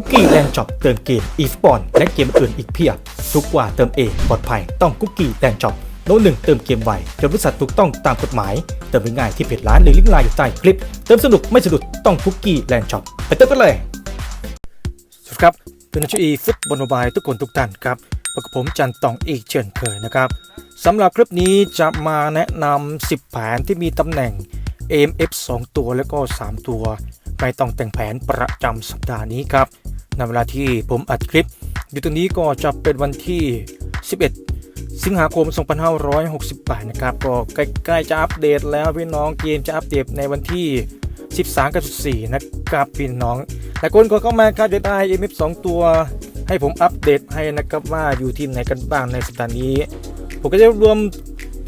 คุกกี้แลนด์ช็อปเติมเกมอีสปอนและเกมอื่นอีกเพียบ ทุกกว่าเติมเองปลอดภัยต้องคุกกี้แลนด์ช็อปโน้ตหนึ่งเติมเกมไวจนบริษัทถูกต้องตามกฎหมาย เติมง่ายที่เพจร้านหรือลิงก์ไลน์อยู่ใต้คลิป เติมสนุกไม่สะดุดต้องคุกกี้แลนด์ช็อปไปเติมกันเลยสวัสดีครับเป็นนักชีฟุตบอลบายทุกคนทุกท่านครับพบกับผมจันตองอีกเช่นเคยนะครับสำหรับคลิปนี้จะมาแนะนำ10แผนที่มีตำแหน่ง AMF 2 ตัวแล้วก็ 3 ตัวไม่ต้องแต่งแผนประจำสัปดาห์นี้ครับ ในเวลาที่ผมอัดคลิป อยู่ตรงนี้ก็จะเป็นวันที่ 11 สิงหาคม 2568 นะครับ ก็ใกล้ๆจะอัปเดตแล้วพี่น้องเกมจะอัปเดตในวันที่ 13 กับ 14 นะครับพี่น้องหลายคนก็เข้ามาครับจะได้ MF 2 ตัวให้ผมอัปเดตให้นะครับว่าอยู่ทีมไหนกันบ้างในสัปดาห์นี้ ผมก็จะรวม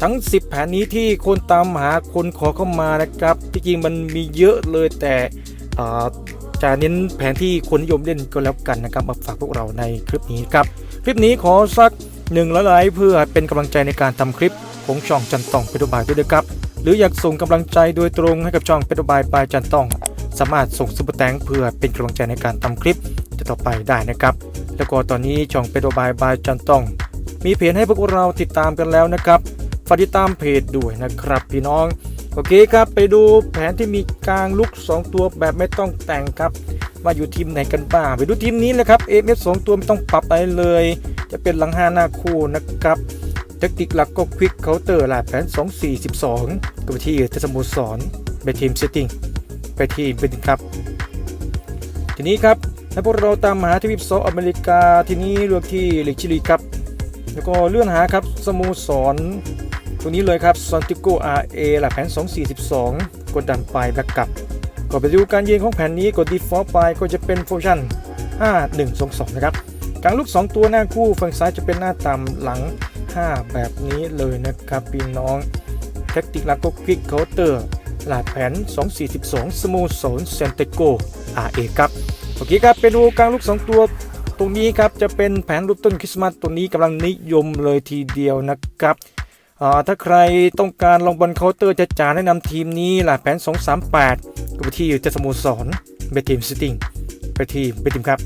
ทั้ง 10 แผนนี้ที่คนตามหาคนขอเข้ามานะครับที่จริงมันมีเยอะเลยแต่ จะเน้นแผนที่คนนิยมเล่นก็แล้วกันนะครับมาฝากพวกเราในคลิปนี้ครับ คลิปนี้ขอสักหนึ่งละไลค์เพื่อเป็นกำลังใจในการทำคลิปของช่องจันตองเป็นตัวบายด้วยครับ หรืออยากส่งกำลังใจโดยตรงให้กับช่องเป็นตัวบายปลายจันตอง สามารถส่งซุปเปอร์แตงเพื่อเป็นกำลังใจในการทำคลิปต่อไปได้นะครับ แล้วก็ตอนนี้ช่องเป็นตัวบายบายจันตอง มีเพจให้พวกเราติดตามกันแล้วนะครับฝากติดตามเพจด้วยนะครับ พี่น้อง โอเคครับไปดูแผนที่มีกลางลุก 2 ตัวแบบไม่ต้องแต่งครับ ว่าอยู่ทีมไหนกันบ้าง ไปดูทีมนี้เลยครับ a อ s 2ตัวไม่ต้องปรับอะไรเลย จะเป็นหลังห้าหน้าคู่นะครับแทคติกหลักก็ควิกเคาน์เตอร์หลายแผน 2 4 12กับที่เทสโมสรไปทีมเซตติ้งไปทีมเป็นครับ ทีนี้ครับให้พวกเราตามหาทวีปโซอเมริกาทีนี้เลือกที่ลิกชิลีครับ แล้วก็เลื่อนหาครับสโมสร ตรงนี้เลยครับซอนติโกอาเอหลักแผน 242 กดดันไปแบ็กกลับก็ไปดูการยืนของแผนนี้กด default ไปก็จะเป็นโฟชั่น5122 นะครับกลางลูก 2 ตัวหน้าคู่ฝั่งซ้ายจะเป็นหน้าต่ำหลัง 5 แบบนี้เลยนะครับพี่น้องแทคติกหลักก็ควิกเคาน์เตอร์หลักแผน 242 สโมสรเซนเตโกอาเอครับโอเคครับไปดูกลางลูก 2 ตัวตรงนี้ครับจะเป็นแผนรูปต้นคริสต์มาสตัวนี้กำลังนิยมเลยทีเดียวนะครับ ถ้าใครต้องการลองบอลเคาน์เตอร์จะจ่าแนะนำทีมนี้ล่ะแผน 238ก็ไปที่เจสโมสรไปทีมซิติงไปทีมไปทีมครับ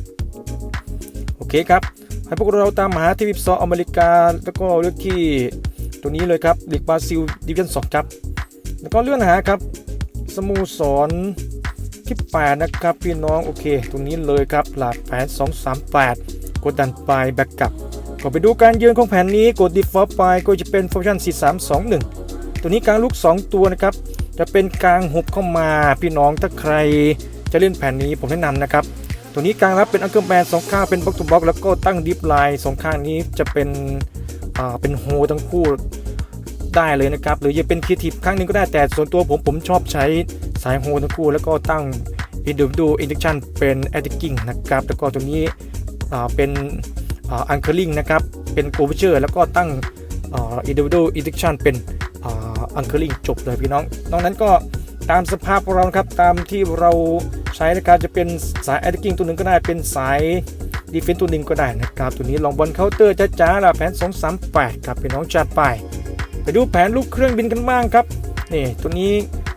โอเคครับ ให้พวกเราตามหาทีมซออเมริกา แล้วก็เลือกที่ตัวนี้เลยครับลีกบราซิลดิวิชั่น2ครับ แล้วก็เลื่อนหาครับสโมสรที่8นะครับพี่น้องโอเค ตรงนี้เลยครับหลาดแผน238 กดดันไปแบ็กกลับ ก็ไปดูการยืนของแผนนี้กด default ไปก็จะเป็นฟังก์ชัน 4321 ตัวนี้กลางลูก 2 ตัวนะครับ จะเป็นกลางหุบเข้ามาพี่น้องถ้าใครจะเล่นแผนนี้ผมแนะนำนะครับ ตัวนี้กลางรับเป็นอังเกิลแบนสองข้างเป็นบล็อกทูบล็อกแล้วก็ตั้งดิฟไลน์สองข้างนี้จะเป็นอ่าเป็นโฮทั้งคู่ได้เลยนะครับ หรือจะเป็นครีเอทีฟครั้งนึงก็ได้แต่ส่วนตัวผมผมชอบใช้สายโฮทั้งคู่แล้วก็ตั้ง individual induction เป็น attacking นะครับแล้วก็ตัวนี้เป็น อ่าเป็นอ่า anchoring นะครับเป็น curvature แล้วก็ตั้งอ่า individual induction เป็นอ่า anchoring จบเลยพี่น้อง นอกนั้นก็ตามสภาพของเราครับตามที่เราใช้นะครับจะเป็นสาย attacking ตัวหนึ่งก็ได้เป็นสาย defense ตัวหนึ่งก็ได้นะครับ ตัวนี้ลองบอลเคาน์เตอร์จ้าๆละแผน 238ครับพี่น้องจัดไป ไปดูแผนลูกเครื่องบินกันบ้างครับนี่ตัวนี้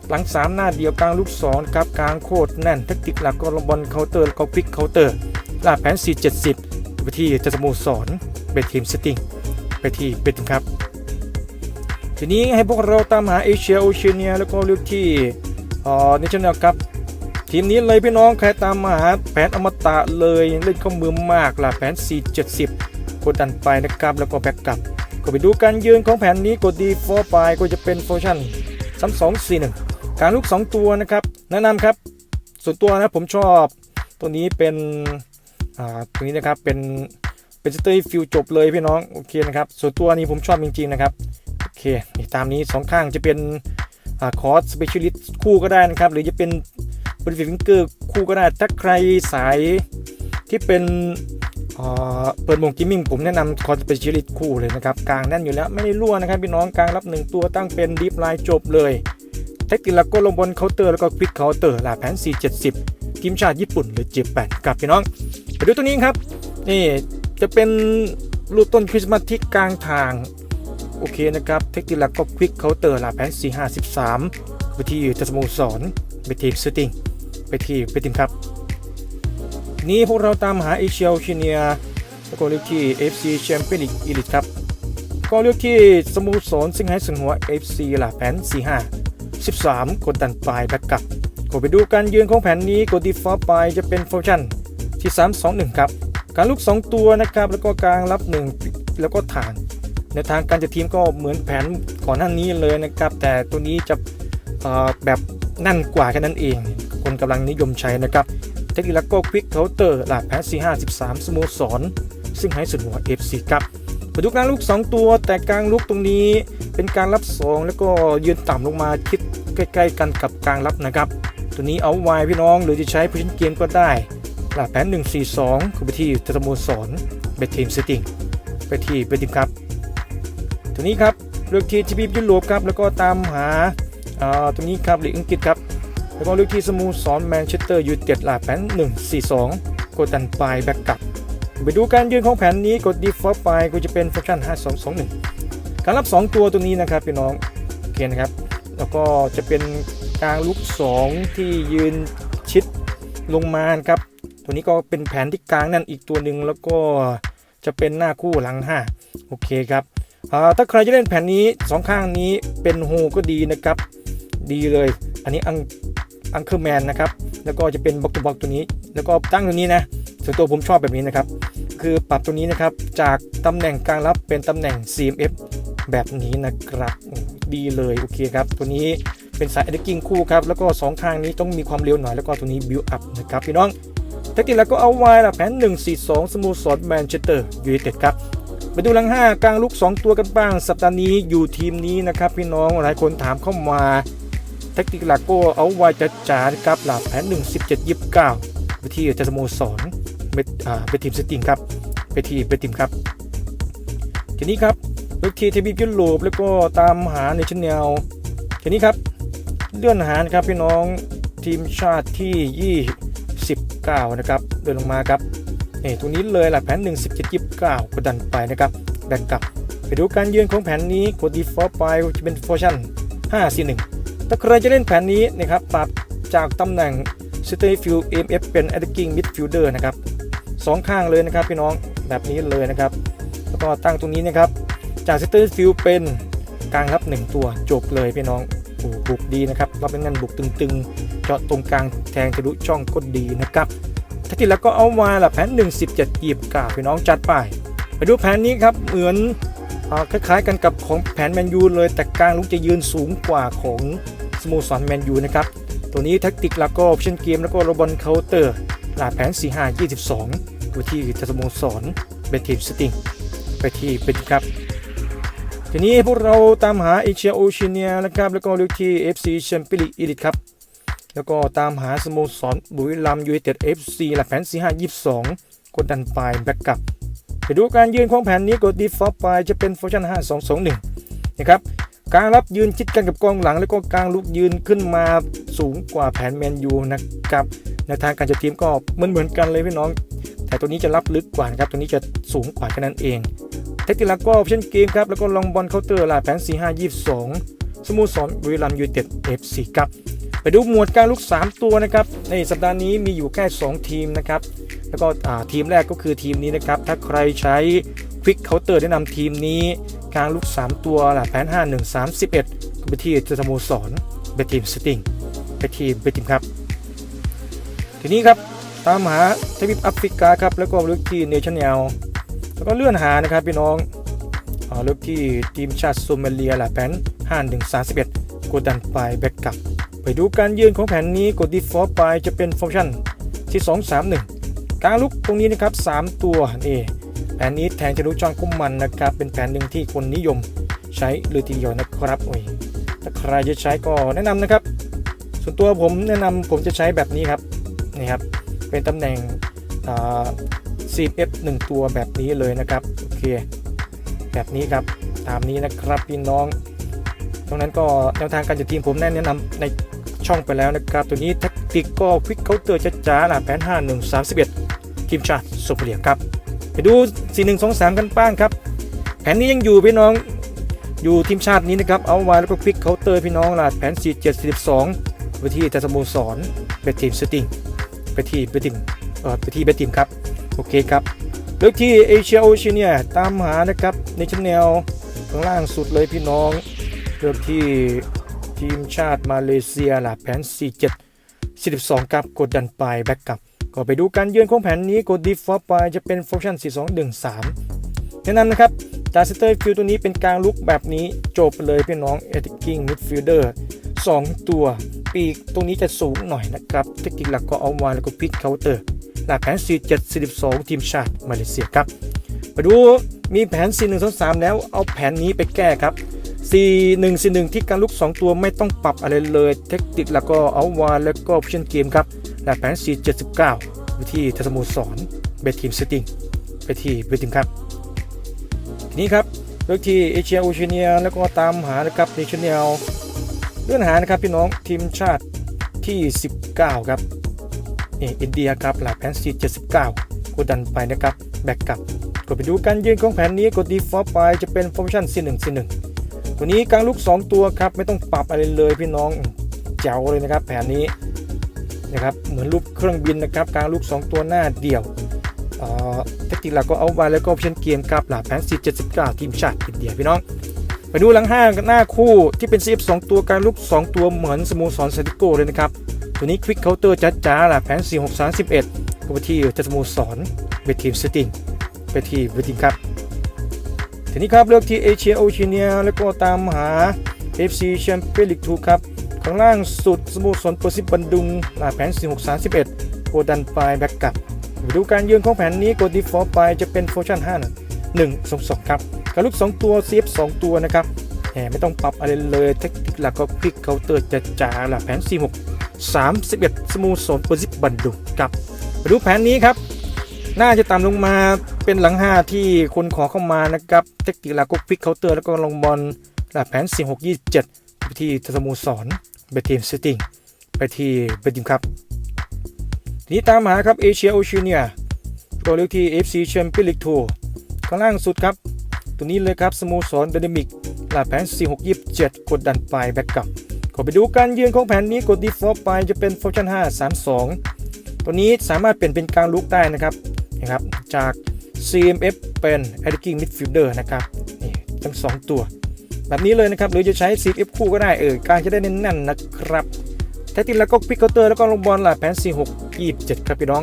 หลัง 3 หน้าเดียวกลางลูก2ครับกลางโคตรแน่นแทคติกหลักก็ลงบอลเคาน์เตอร์แล้วก็ควิกเคาน์เตอร์ลาแผน 470 ไปที่จะสโมสรเบททีมเซตติ้งไปที่เบททีมครับ ทีนี้ให้พวกเราตามหาเอเชียโอเชียเนียแล้วก็เลือกที่เอ่อเนชั่นแนลครับทีมนี้เลยพี่น้องใครตามมาหาแผนอมตะเลยเล่นเข้ามือมากล่ะแผน 470 กดดันไปนะครับแล้วก็แบ็กกลับ ก็ไปดูการยืนของแผนนี้กดดีฟอร์ไปก็จะเป็นโฟชั่น3241 การลูก 2 ตัวนะครับ แนะนำครับ ส่วนตัวนะผมชอบ ตัวนี้เป็น อ่าตัวนี้นะครับเป็นเป็นสเตอร์ฟิวจบเลยพี่น้องโอเคนะครับส่วนตัวนี้ผมชอบจริงๆนะครับโอเคนี่ตามนี้สองข้างจะเป็นอ่าคอร์สสเปเชียลิสต์คู่ก็ได้นะครับ หรือจะเป็นบริฟิงเกอร์คู่ก็ได้ถ้าใครสายที่เป็นเอ่อเปิดโหมงกิมมิ่งผมแนะนำคอนสเปเชียลิสต์คู่เลยนะครับกลางแน่นอยู่แล้วไม่ได้รั่วนะครับพี่น้องกลางรับ 1 ตัวตั้งเป็นดีฟไลน์จบเลย เทคนิคหลักก็ลงบนเคาน์เตอร์แล้วก็ควิกเคาน์เตอร์ลาแผน 470 ทีมชาติญี่ปุ่นหรือเจแปนกับพี่น้อง ไปดูตัวนี้ครับ นี่จะเป็นรูปต้นคริสต์มาสที่กลางทาง โอเคนะครับ เทคนิคหลักก็ควิกเคาน์เตอร์หลาแผน453ไปที่ทัสโมสรไปทีมสติงไปที่ไปทีมครับ นี้พวกเราตามหาเอเชียโอเชียเนียแล้วก็เลือกที่ FC แชมเปี้ยนลีกอีลิทครับ ก็เลือกที่สโมสรสิงห์ไห้สิงหัว FC ล่ะแผน45 13 กดดันปลายแบ็กกลับก็ไปดูการยืนของแผนนี้กดดีฟอร์ไปจะเป็นโฟชั่น ที่3 2 1ครับการลุก 2 ตัวนะครับแล้วก็กลางรับ 1 แล้วก็ฐานในทางการจัดทีมก็เหมือนแผนก่อนหน้านี้เลยนะครับ แต่ตัวนี้จะแบบนั่นกว่าแค่นั้นเอง คนกำลังนิยมใช้นะครับ เทคนิคแล้วก็ควิกเคาน์เตอร์หลักแพ้4 5 13 สโมสร ซึ่งให้สุดหัว FC ครับมาดูกลางลูก 2 ตัว แต่กลางลูกตรงนี้เป็นการรับ 2 แล้วก็ยืนต่ำลงมาคิดใกล้ ๆ กันกับกลางรับนะครับ ตัวนี้เอาไว้พี่น้องหรือจะใช้ผู้ชินเกมก็ได้ หลักแผน 1 4 2 คือไปที่สโมสรเบทีมสติงไปที่เบทีมครับตัวนี้ครับเลือกที่จีบียุโรปครับแล้วก็ตามหาอ่าตัวนี้ครับลีกอังกฤษครับแล้วก็เลือกที่สโมูสรแมนเชสเตอร์ยูไนเต็ดหลาแผน 1 4 2 กดดันปลายแบ็กกลับไปดูการยืนของแผนนี้กดดีฟอร์ไปก็จะเป็นฟังก์ชัน 5 2 2 1 การรับ 2 ตัวตัวนี้นะครับพี่น้องโอเคนะครับ แล้วก็จะเป็นกลางลุก 2 ที่ยืนชิดลงมาครับ ตัวนี้ก็เป็นแผนที่กลางนั่นอีกตัวหนึ่งแล้วก็จะเป็นหน้าคู่หลัง 5 โอเคครับถ้าใครจะเล่นแผนนี้2ข้างนี้เป็นโฮก็ดีนะครับ ดีเลย อันนี้อังอังเคอร์แมนนะครับ แล้วก็จะเป็นบล็อกตัวบล็อกตัวนี้ แล้วก็ตั้งตัวนี้นะส่วนตัวผมชอบแบบนี้นะครับ คือปรับตัวนี้นะครับจากตำแหน่งกลางรับเป็นตำแหน่ง CMF แบบนี้นะครับดีเลยโอเคครับ ตัวนี้เป็นสาย e d กิ้งคู่ครับแล้วก็ 2 ข้างนี้ต้องมีความเร็วหน่อยแล้วก็ตัวนี้บิวอัพนะครับพี่น้อง ท็กติกแล้วก็เอาไว้ละแผน 1-4-2 สโมสรแมนเชสเตอร์ยูไนเต็ดครับไปดูหลัง 5 กลางลุก 2 ตัวกันบ้าง สัปดาห์นี้อยู่ทีมนี้นะครับพี่น้องหลายคนถามเข้ามาแท็กติกหลักก็เอาไว้จะจาๆครับหลับแผน 1 17 29ไปที่เจสโมสรเบอ่าเบทีมสติงครับไปที่เบทีมครับทีนี้ครับเลือกทีทีบียุโรปแล้วก็ตามหาในชั้นแนลทีนี้ครับเลื่อนหานะครับพี่น้องทีมชาติที่ 9 นะครับ เดินลงมาครับนี่ตรงนี้เลยหลับแผน 1 17 29กดดันไปนะครับ แบ่งกลับ ไปดูการยืนของแผนนี้กดดีฟอลไปจะเป็นโฟชั่น5 4 1ถ้าใครจะเล่นแผนนี้นะครับปรับจากตำแหน่ง c e n t e r field MF เป็น attacking midfielder นะครับสองข้างเลยนะครับพี่น้องแบบนี้เลยนะครับ แล้วก็ตั้งตรงนี้นะครับ จาก c e n t e r field เป็นกลางรับ 1 ตัวจบเลยพี่น้องโอ้บุกดีนะครับรับเป็นงานบุกตึงๆ จาะตรงกลางแทงทะลุช่องก็ดีนะครับถ้าที่แล้วก็เอามาละแผน1 17ยีบกาพี่น้องจัดไป ไปดูแผนนี้ครับเหมือนอคล้ายๆกันกับของแผนแมนยูเลยแต่กลางลุกจะยืนสูงกว่าของสโมสรแมนยูนะครับตัวนี้แท็กติกแล้วก็ออปชั่นเกมแล้วก็ระบอนเคาน์เตอร์หลาแผน 4 5 22ตัวที่จะสโมสรเป็นทีมสติงไปที่เป็นครับทีนี้พวกเราตามหาเอเชียโอเชียเนียนะครับแล้วก็เลือกที่ FC แชมเปี้ยนลีกอีลิทครับ แล้วก็ตามหาสโมสรบุรีรัมย์ยูไนเต็ด FC หลักแผน4 5 22 กดดันปลายแบ็กกลับไปดูการยืนของแผนนี้กดดีฟอลไปจะเป็นฟังก์ชัน5 2 2 1 นะครับกลางรับยืนชิดกันกับกองหลัง แล้วก็กลางลุกยืนขึ้นมาสูงกว่าแผนแมนยูนะครับในทางการจัดทีมก็เหมือนเหมือนกันเลยพี่น้อง แต่ตัวนี้จะรับลึกกว่านะครับตัวนี้จะสูงกว่าแค่นั้นเองเทคนิคหลักก็ออปชั่นเกมครับแล้วก็ลองบอลเคาน์เตอร์ลาแผน4 5 22สโมสรบุรีรัมยูไนเต็ด FC ครับ ดูหมวดการลุก 3 ตัวนะครับในสัปดาห์นี้มีอยู่แค่ 2 ทีมนะครับแล้วก็ทีมแรกก็คือทีมนี้นะครับถ้าใครใช้ควิกเคาน์เตอร์แนะนำทีมนี้กลางลุก 3 ตัวหลักแผน5 1 3 11ก็ไปที่สโมสรเบทีมสติงไปทีมเบทีมครับ ทีนี้ครับตามหาทวีปแอฟริกาครับแล้วก็เลือกที่เนชั่นแนลแล้วก็เลื่อนหานะครับพี่น้องเลือกที่ทีมชาติโซมาเลียหลักแผน5 1 3 11กดดันไปแบ็กกลับ ดูการยืนของแผนนี้กดดีฟอลไปจะเป็นฟังก์ชันที่ 2 3 1 กางลุกตรงนี้นะครับ 3 ตัวนี่แผนนี้แทงจะรู้จองกุ้มมันนะครับ เป็นแผนหนึ่งที่คนนิยมใช้เลยทีเดียวนะครับโอ้ยถ้าใครจะใช้ก็แนะนำนะครับ ส่วนตัวผมแนะนำผมจะใช้แบบนี้ครับนี่ครับ เป็นตำแหน่งอ่า CF 1ตัวแบบนี้เลยนะครับโอเคแบบนี้ครับตามนี้นะครับพี่น้องตรงนั้นก็แนวทางการจัดทีมผมแนะนำใน ช่องไปแล้วนะครับ ตัวนี้แท็กติกก็ควิกเคาน์เตอร์จ้าๆนะแผน 5 1 3 1ทีมชาติโซเลียครับ ไปดู 4 1 2 3 กันบ้างครับ แผนนี้ยังอยู่พี่น้องอยู่ทีมชาตินี้นะครับ เอาไว้แล้วก็ควิกเคาน์เตอร์พี่น้องล่ะแผน 4 7 42ไปที่แต่สโมสรเป็นทีมสติงไปที่ไปทีมเอ่อไปที่เบสทีมครับโอเคครับเลือกที่เอเชียโอเชียเนียตามหานะครับในชั้นแนวข้างล่างสุดเลยพี่น้องเลือกที่ ทีมชาติมาเลเซียล่ะแผน 47 42ครับกดดันไปแบ็กกลับ ก็ไปดูการเยือนของแผนนี้กดดีฟอไปจะเป็นฟังก์ชัน4213แนะนำนะครับจากเซนเตอร์ฟิลตัวนี้เป็นกลางลุกแบบนี้จบเลยพี่น้องเอติกิ้งมิดฟิลเดอร์2ตัว ปีกตรงนี้จะสูงหน่อยนะครับเทคนิคหลักก็เอาไว้แล้วก็พิกเคาน์เตอร์หลักแผน 4742 ทีมชาติมาเลเซียครับมาดูมีแผน 4123 แล้วเอาแผนนี้ไปแก้ครับ 4141ที่การลุก 2 ตัวไม่ต้องปรับอะไรเลย เทคนิคแล้วก็เอาไว้แล้วก็พิชชั่นเกมครับหลักแผน479วิธีทัศมูสอนเบททีมเซตติ้งไปที่เบททีมครับ ทีนี้ครับเลือกที่เอเชียโอเชียเนียแล้วก็ตามหานะครับในชแนลเลื่อนหานะครับพี่น้องทีมชาติที่ 19 ครับนี่อินเดียครับหลักแผน479กดดันไปนะครับแบ็กกลับกดไปดูการยืนของแผนนี้กด default ไปจะเป็นฟังก์ชัน C1 C1 ตัวนี้กลางลูก2 ตัวครับ ไม่ต้องปรับอะไรเลยพี่น้องเจ๋วเลยนะครับ แผนนี้นะครับเหมือนรูปเครื่องบินนะครับกลางลูก 2 ตัวหน้าเดี่ยวเอ่อเทคนิคหลักก็เอาไว้แล้วก็ออปชั่นเกมครับหลักแผน479 ทีมชาติอินเดียพี่น้อง ไปดูหลังห้างหน้าคู่ที่เป็น CF 2ตัวการลุก2 ตัวเหมือนสโมสรเซติโกเลยนะครับ ตัวนี้ควิกเคาน์เตอร์จ้าจ้าหลักแผน 4631ก็ไปที่เจสโมสรเวทีมสติงไปที่เวทีครับ ทีนี้ครับเลือกที่เอเชียโอเชียเนียแล้วก็ตามหา FC แชมเปี้ยนลีก2ครับข้างล่างสุดสโมสรเปอร์ซิบันดุงหลักแผน4631 โกดันไปแบ็กกลับดูการยืนของแผนนี้กด default ไปจะเป็นฟังก์ชัน5 1 2 2ครับกระลุก 2 ตัว CF 2ตัวนะครับแหมไม่ต้องปรับอะไรเลยเทคนิคหลักก็คลิกเคาน์เตอร์จะจ่าหลักแผน 46 31 สโมูสรโพซิบันดุงครับมาดูแผนนี้ครับ น่าจะตามลงมาเป็นหลัง5ที่คนขอเข้ามานะครับ เทคนิคลักก็คลิกเคาน์เตอร์แล้วก็ลงบอลหลักแผน 46 27ไปที่สโมูสรเบทีมเซตติ้งไปที่เบทีมครับ ทีนี้ตามหาครับเอเชียโอเชียเนียก็เลือกที่ FC Champions League 2ข้างล่างสุดครับ ตัวนี้เลยครับสโมสรเดนมิกหลักแผน 4627 กดดันไปแบ็กกลับก็ไปดูการยืนของแผนนี้กด default ไปจะเป็นฟังก์ชัน532ตัวนี้สามารถเปลี่ยนเป็นกลางลุกได้นะครับ นะครับจาก CMF เป็น attacking midfielder นะครับนี่ทั้ง 2 ตัว แบบนี้เลยนะครับหรือจะใช้ CMF คู่ก็ได้เออกลางจะได้แน่นๆนะครับแท้จริงแล้วก็พิกเคาน์เตอร์แล้วก็ลงบอลลักแผน 46 27 ครับพี่น้อง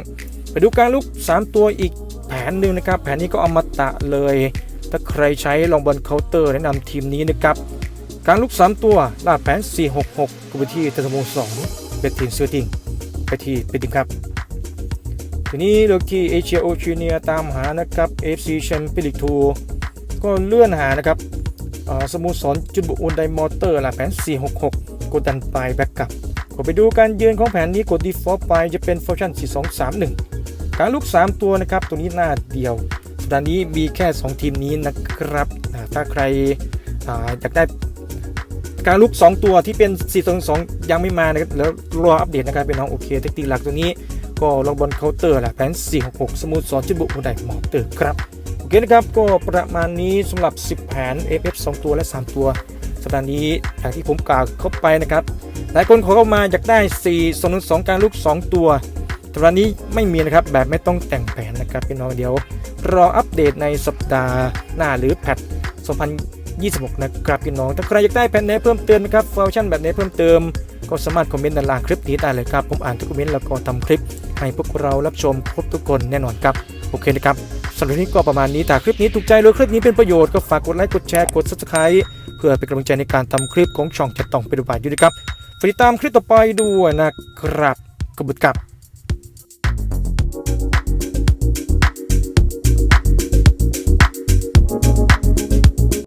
ไปดูการลุก 3 ตัวอีกแผนหนึ่งนะครับ แผนนี้ก็อมตะเลย ถ้าใครใช้ลองบอลเคาน์เตอร์แนะนำทีมนี้นะครับการลุก 3 ตัวลาแผน 466ก็ไปที่เทสโม2เป็นทีมเซอร์ติงไปที่เป็นทีมครับ ทีนี้เลือกที่เอเชียโอเชียเนียตามหานะครับ FC แชมเปี้ยนลีก2ก็เลื่อนหานะครับสโมสรจุดบุอุนไดมอเตอร์ลากแผน 466 กดดันไปแบ็กกลับก็ไปดูการยืนของแผนนี้กด default ไปจะเป็นฟังก์ชัน4231 การลุก 3 ตัวนะครับ ตัวนี้หน้าเดียวสัปดาห์นี้มีแค่ 2 ทีมนี้นะครับถ้าใครอ่าอยากได้การลุก 2 ตัวที่เป็น 422 ยังไม่มานะครับแล้วรออัปเดตนะครับเป็นน้องโอเคเทคนิคหลักตัวนี้ ก็ลองบอลเคาน์เตอร์แหละแผน 466 สมุทสอนจุดบุกบันไดหมอเตอร์ครับ โอเคนะครับ ก็ประมาณนี้สำหรับ 10 แผน FF 2 ตัวและ 3 ตัวสัปดาห์นี้อย่างที่ผมกล่าวเข้าไปนะครับ หลายคนขอเข้ามาอยากได้4 2 2การลุก2 ตัวสัปดาห์นี้ไม่มีนะครับ แบบไม่ต้องแต่งแผนนะครับพี่น้องเดี๋ยว รออัปเดตในสัปดาห์หน้าหรือแพท2026 นะครับพี่น้อง ถ้าใครอยากได้แผนไหนเพิ่มเติมนะครับฟังก์ชันแบบไหนเพิ่มเติม ก็สามารถคอมเมนต์ด้านล่างคลิปนี้ได้เลยครับ ผมอ่านทุกคอมเมนต์แล้วก็ทำคลิป ให้พวกเรารับชมครบทุกคนแน่นอนครับ โอเคนะครับสำหรับนี้ก็ประมาณนี้ถ้าคลิปนี้ถูกใจหรือคลิปนี้เป็นประโยชน์ก็ฝากกดไลค์กดแชร์กด subscribe เพื่อเป็นกำลังใจในการทำคลิปของช่องจะต้องเป็นอุบายอยู่นะครับติดตามคลิปต่อไปด้วยนะครับขอบคุณครับ